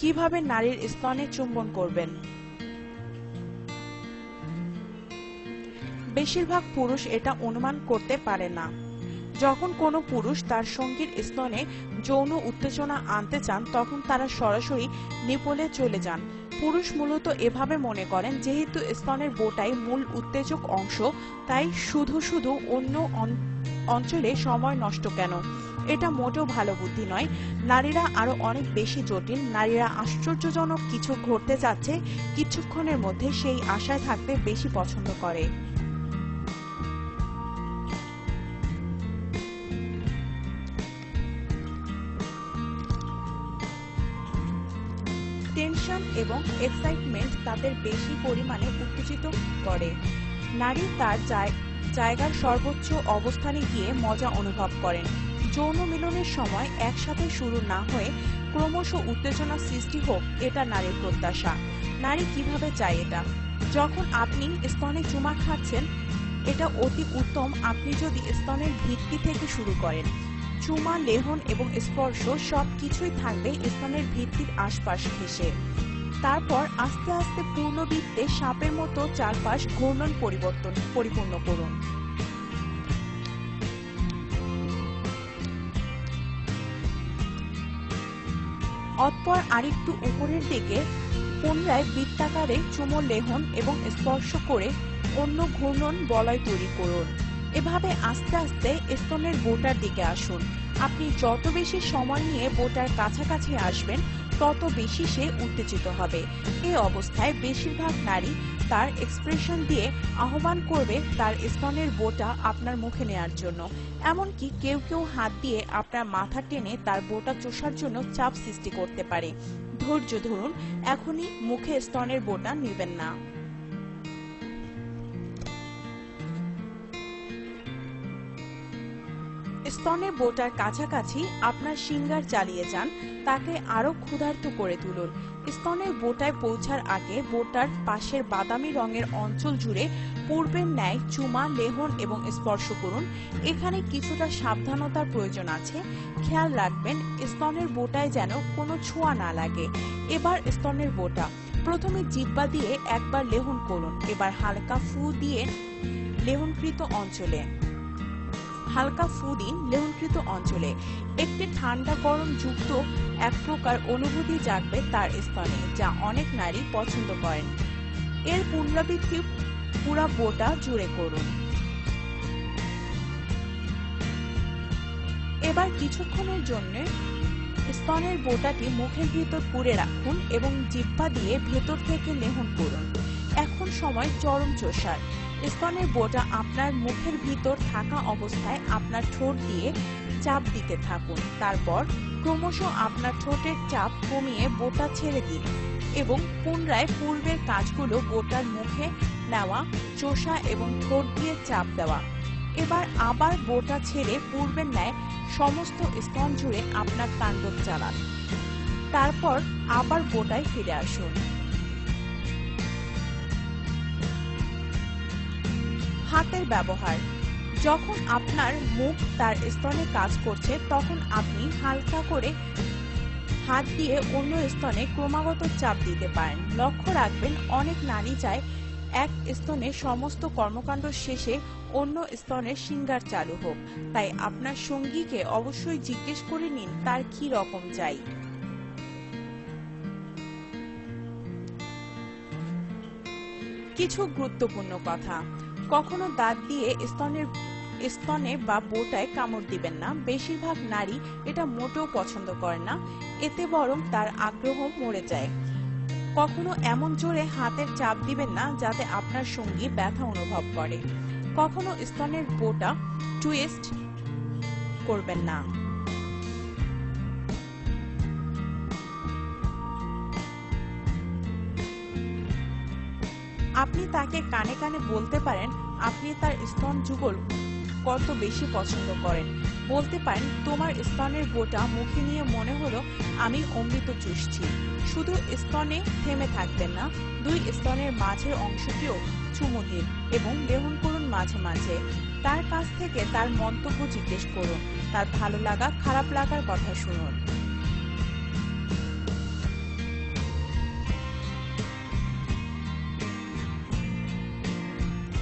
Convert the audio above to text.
কীভাবে নারীর স্তনে চুম্বন করবেন? বেশিরভাগ পুরুষ এটা অনুমান করতে পারে না। যখন কোনো পুরুষ তার সঙ্গীর স্তনে যৌন উত্তেজনা আনতে চান, তখন তারা সরাসরি নিপলে চলে যান। পুরুষ মূলত এভাবে মনে করেন, যেহেতু স্তনের বোটাই মূল উত্তেজক অংশ, তাই শুধু শুধু অন্য অঞ্চলে সময় নষ্ট কেন? এটা মোটেও ভালো বুদ্ধি নয়। নারীরা আরও অনেক বেশি জটিল। নারীরা আশ্চর্যজনক কিছু ঘটতে যাচ্ছে। কিছুক্ষণের মধ্যে সেই আশায় থাকতে বেশি পছন্দ করে। টেনশন এবং এক্সাইটমেন্ট তাদের বেশি পরিমাণে উত্তেজিত করে। নারী তার জায়গার সর্বোচ্চ অবস্থানে গিয়ে মজা অনুভব করেন। যৌন মিলনের সময় একসাথে শুরু না হয়ে ক্রমশ উত্তেজনা সৃষ্টি হোক, এটা নারীর প্রত্যাশা। নারী কীভাবে চায় এটা? যখন আপনি স্তনে চুমা খাচ্ছেন, এটা অতি উত্তম। আপনি যদি স্তনের ভিত্তি থেকে শুরু করেন, চুমা, লেহন এবং স্পর্শ সব কিছুই থাকবে স্তনের ভিত্তির আশপাশ ঘেসে তারপর আস্তে আস্তে পূর্ণবৃত্তে সাপের মতো চারপাশ ঘূর্ণন পরিবর্তন, পরিপূর্ণ করুন। অতপর আরেকটু উপরের দিকে পুনরায় বৃত্তাকারে চুমো লেহন এবং স্পর্শ করে অন্য ঘূর্ণন বলয় তৈরি করুন। এভাবে আস্তে আস্তে স্তনের বোটার দিকে আসুন। আপনি যত বেশি সময় নিয়ে বোটার কাছাকাছি আসবেন তত বেশি সে উত্তেজিত হবে। এ অবস্থায় বেশিরভাগ নারী তার এক্সপ্রেশন দিয়ে আহ্বান করবে তার স্তনের বোটা আপনার মুখে নেয়ার জন্য। এমনকি কেউ কেউ হাত দিয়ে আপনার মাথা টেনে তার বোটা চষার জন্য চাপ সৃষ্টি করতে পারে। ধৈর্য ধরুন, এখনই মুখে স্তনের বোটা নেবেন না। স্তনের বোটার কাছাকাছি আপনার সিঙ্গার চালিয়ে যান, তাকে আরও ক্ষুধার্ত করে তুলুন। স্তনের বোটায় পৌঁছার আগে বোটার পাশের বাদামি রঙের অঞ্চল জুড়ে পূর্বের ন্যায় চুমা, লেহন এবং স্পর্শ করুন। এখানে কিছুটা সাবধানতার প্রয়োজন আছে। খেয়াল রাখবেন, স্তনের বোটায় যেন কোনো ছোঁয়া না লাগে। এবার স্তনের বোটা। প্রথমে জিব্বা দিয়ে একবার লেহন করুন। এবার হালকা ফু দিয়ে লেহনকৃত অঞ্চলে। হালকা ফু লেহনকৃত অঞ্চলে। একটি ঠান্ডা গরম যুক্ত এক প্রকার অনুভূতি জাগবে তার স্থানে যা অনেক নারী পছন্দ করেন। এর পুনরাবৃত্তি পুরা বোটা জুড়ে করুন। এবার কিছুক্ষণের জন্য স্তনের বোটাটি মুখের ভিতর পুরে রাখুন এবং জিহ্বা দিয়ে ভেতর থেকে লেহন করুন। এখন সময় চরম চষার। স্তনের বোটা আপনার মুখের ভিতর থাকা অবস্থায় আপনার ঠোঁট দিয়ে চাপ দিতে থাকুন। তারপর ক্রমশ আপনার ঠোঁটের চাপ কমিয়ে বোটা ছেড়ে দিন এবং পুনরায় পূর্বের কাজগুলো বোটার মুখে নেওয়া, চোষা এবং ঠোঁট দিয়ে চাপ দেওয়া। এবার আবার বোটা ছেড়ে পূর্বের ন্যায় সমস্ত স্তন জুড়ে আপনার তাণ্ডব চালান। তারপর আবার বোটায় ফিরে আসুন। হাতের ব্যবহার। যখন আপনার মুখ তার স্তনে কাজ করছে, তখন আপনি হালকা করে হাত দিয়ে অন্য স্তনে ক্রমাগত চাপ দিতে পারেন। লক্ষ্য রাখবেন, অনেক নারী চায় এক স্তনে সমস্ত কর্মকাণ্ড শেষে অন্য স্তনের সিঙ্গার চালু হোক। তাই আপনার সঙ্গীকে অবশ্যই জিজ্ঞেস করে নিন, তার কি রকম চাই। কিছু গুরুত্বপূর্ণ কথা। কখনো দাঁত দিয়ে স্তনের, স্তনে বা বোটায় কামড় দিবেন না। বেশিরভাগ নারী এটা মোটেও পছন্দ করে না, এতে বরং তার আগ্রহ মরে যায়। কখনো এমন জোরে হাতের চাপ দিবেন না, যাতে আপনার সঙ্গী ব্যথা অনুভব করে। কখনো স্তনের বোটা টুইস্ট করবেন না। আপনি তাকে কানে কানে বলতে পারেন, আপনি তার স্তন যুগল কত বেশি পছন্দ করেন। বলতে পারেন, তোমার স্তনের বোটা মুখে নিয়ে মনে হলো আমি অমৃত চুষছি। শুধু স্তনে থেমে থাকবেন না, দুই স্তনের মাঝের অংশটিও চুমু দিন এবং লেহন করুন মাঝে মাঝে। তার কাছ থেকে তার মন্তব্য জিজ্ঞেস করুন, তার ভালো লাগা, খারাপ লাগার কথা শুনুন।